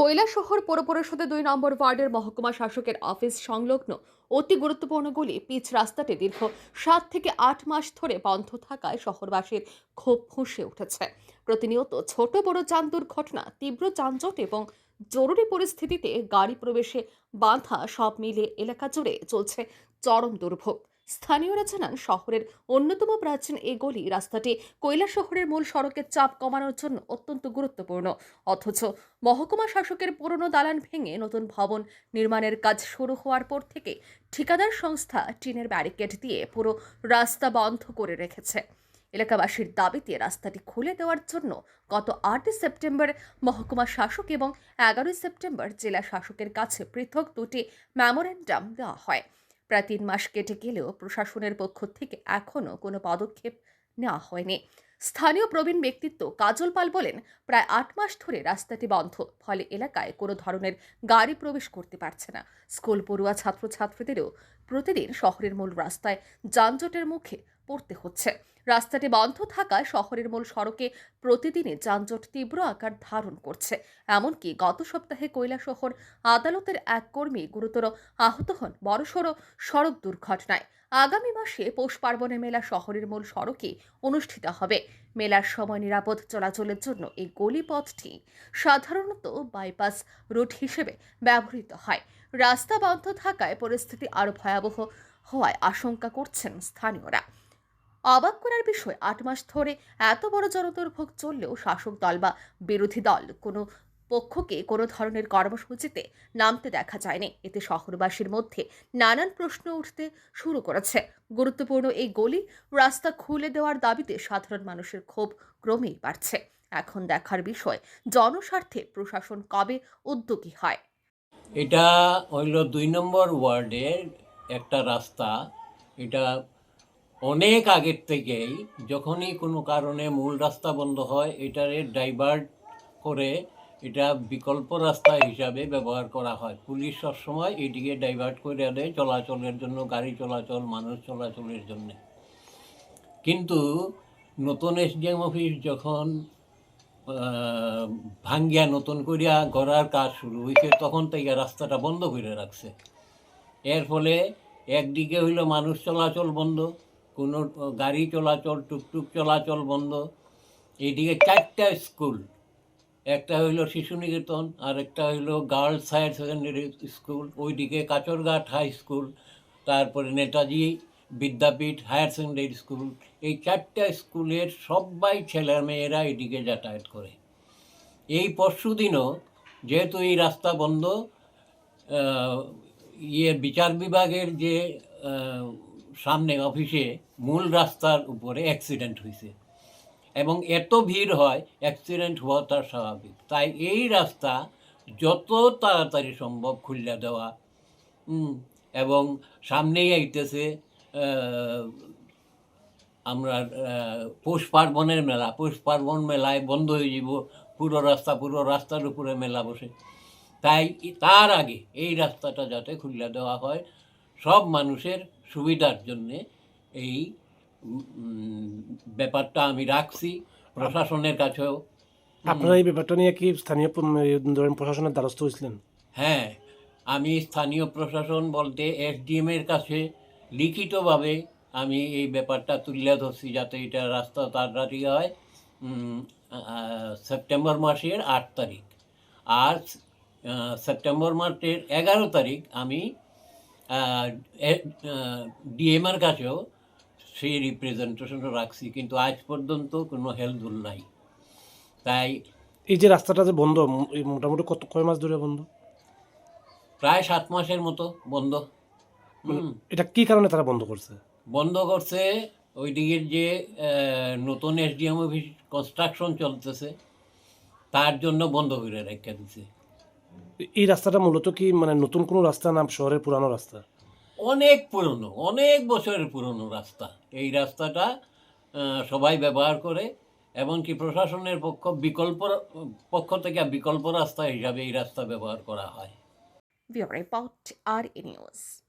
কৈলাসহর পৌর পরিষদের দুই নম্বর ওয়ার্ডের মহকুমা শাসকের অফিস সংলগ্ন অতি গুরুত্বপূর্ণ গুলি পিচ রাস্তাটি দীর্ঘ সাত থেকে আট মাস ধরে বন্ধ থাকায় শহরবাসীর ক্ষোভ ফুঁসে উঠেছে। প্রতিনিয়ত ছোট বড় যান দুর্ঘটনা, তীব্র যানজট এবং জরুরি পরিস্থিতিতে গাড়ি প্রবেশে বাধা সব মিলিয়ে এলাকা জুড়ে চলছে চরম দুর্ভোগ। স্থানীয়রা জানান, শহরের অন্যতম প্রাচীন এই গলি রাস্তাটি কৈলা শহরের মূল সড়কের চাপ কমানোর জন্য অত্যন্ত গুরুত্বপূর্ণ। অথচ মহকুমা শাসকের পুরনো দালান ভেঙে নতুন ভবন নির্মাণের কাজ শুরু হওয়ার পর থেকে ঠিকাদার সংস্থা টিনের ব্যারিকেড দিয়ে পুরো রাস্তা বন্ধ করে রেখেছে। এলাকাবাসীর দাবিতে রাস্তাটি খুলে দেওয়ার জন্য গত আটই সেপ্টেম্বর মহকুমা শাসক এবং এগারোই সেপ্টেম্বর জেলা শাসকের কাছে পৃথক দুটি মেমোরেন্ডাম দেওয়া হয়। প্রায় তিন মাস কেটে গেলেও প্রশাসনের পক্ষ থেকে এখনও কোনো পদক্ষেপ নেওয়া হয়নি। স্থানীয় প্রবীণ ব্যক্তিত্ব কাজল পাল বলেন, প্রায় আট মাস ধরে রাস্তাটি বন্ধ, ফলে এলাকায় কোনো ধরনের গাড়ি প্রবেশ করতে পারছে না। স্কুল পড়ুয়া ছাত্রছাত্রীদেরও প্রতিদিন শহরের মূল রাস্তায় যানজটের মুখে পড়তে হচ্ছে। রাস্তাটি বন্ধ থাকায় শহরের মূল সড়কে প্রতিদিনই যানজট তীব্র আকার ধারণ করছে। এমনকি গত সপ্তাহে কৈলাসহর আদালতের এক কর্মী গুরুতর আহত হন বড়সড় সড়ক দুর্ঘটনায়। আগামী মাসে পৌষ পার্বণে মেলা শহরের মূল সড়কে অনুষ্ঠিত হবে। মেলার সময় নিরাপদ চলাচলের জন্য এই গলিপথটি সাধারণত বাইপাস রুট হিসেবে ব্যবহৃত হয়। রাস্তা বন্ধ থাকায় পরিস্থিতি আরও ভয়াবহ হওয়ায় আশঙ্কা করছেন স্থানীয়রা। অবাক করার বিষয়, আট মাস ধরে এত বড় জনদুর্ভোগ চললেও শাসক দল বা বিরোধী দল কোনো পক্ষকে কোনো ধরনের কর্মসূচিতে নামতে দেখা যায়নি। এতে শহরবাসীর মধ্যে নানান প্রশ্ন উঠতে শুরু করেছে। গুরুত্বপূর্ণ এই গলি রাস্তা খুলে দেওয়ার দাবিতে সাধারণ মানুষের ক্ষোভ ক্রমেই বাড়ছে। এখন দেখার বিষয়, জনস্বার্থে প্রশাসন কবে উদ্যোগী হয়? এটা হইল দুই নম্বর ওয়ার্ডের একটা রাস্তা। এটা অনেক আগের থেকেই যখনই কোনো কারণে মূল রাস্তা বন্ধ হয়, এটারে ডাইভার্ট করে এটা বিকল্প রাস্তা হিসাবে ব্যবহার করা হয়। পুলিশ সবসময় এটিকে ডাইভার্ট করে দেয় চলাচলের জন্য, গাড়ি চলাচল, মানুষ চলাচলের জন্য। কিন্তু নতুন এসডিএম অফিস যখন ভাঙ্গিয়া নতুন করিয়া গড়ার কাজ শুরু হয়েছে তখন থেকে রাস্তাটা বন্ধ করে রাখছে। এর ফলে একদিকে হইল মানুষ চলাচল বন্ধ কোনো গাড়ি চলাচল, টুকটুক চলাচল বন্ধ। এইদিকে চারটা স্কুল। একটা হইল শিশু নিকেতন আর একটা হইল গার্লস হায়ার সেকেন্ডারি স্কুল। ওইদিকে কাচরঘাট হাই স্কুল, তারপরে Netaji Vidyapith higher secondary school. এই চারটা স্কুলের সবাই ছেলে মেয়েরা এদিকে যাতায়াত করে। এই পরশু দিনও যেহেতু এই রাস্তা বন্ধ ইয়ে বিচার বিভাগের যে সামনে অফিসে মূল রাস্তার উপরে অ্যাক্সিডেন্ট হয়েছে। এবং এত ভিড় হয় অ্যাক্সিডেন্ট হওয়া তার স্বাভাবিক। তাই এই রাস্তা যত তাড়াতাড়ি সম্ভব খুলে দেওয়া। এবং সামনেই আইতেছে আমরা পৌষ পার্বণের মেলা। পৌষ পার্বণ মেলায় বন্ধ হয়ে যাব, পুরো রাস্তা, পুরো রাস্তার উপরে মেলা বসে। তাই তার আগে এই রাস্তাটা যাতে খুলে দেওয়া হয়, সব মানুষের সুবিধার জন্যে এই ব্যাপারটা আমি রাখছি প্রশাসনের কাছেও। আপনারা এই ব্যাপারটা নিয়ে কি স্থানীয় ধরেন প্রশাসনের দ্বারস্থ হয়েছিলেন? হ্যাঁ আমি স্থানীয় প্রশাসন বলতে এসডিএম এর কাছে লিখিতভাবে আমি এই ব্যাপারটা তুলে ধরছি যাতে এটা রাস্তা তাড়াতাড়ি হয় সেপ্টেম্বর মাসের আট তারিখ। আর সেপ্টেম্বর মাসের এগারো তারিখ আমি ডিএমের কাছেও সেই রিপ্রেজেন্টেশনটা রাখছি কিন্তু আজ পর্যন্ত কোনো হেল্পফুল নাই। তাই এই যে রাস্তাটা যে বন্ধ মোটামুটি কত কয় মাস ধরে বন্ধ? প্রায় সাত মাসের মতো বন্ধ। এটা কি কারণে তারা বন্ধ করছে? বন্ধ করছে ওই দিকের যে নতুন এসডিএম অফিস কনস্ট্রাকশন চলতেছে তার জন্য বন্ধ করে রেখে দিছে। এই রাস্তাটা মূলত কি মানে নতুন কোনো রাস্তা না শহরের পুরানো রাস্তা? অনেক পুরনো অনেক বছরের পুরনো রাস্তা। এই রাস্তাটা আহ, সবাই ব্যবহার করে এমনকি প্রশাসনের পক্ষ বিকল্প পক্ষ থেকে বিকল্প রাস্তা হিসাবে এই রাস্তা ব্যবহার করা হয়। রিপোর্ট আর নিউজ।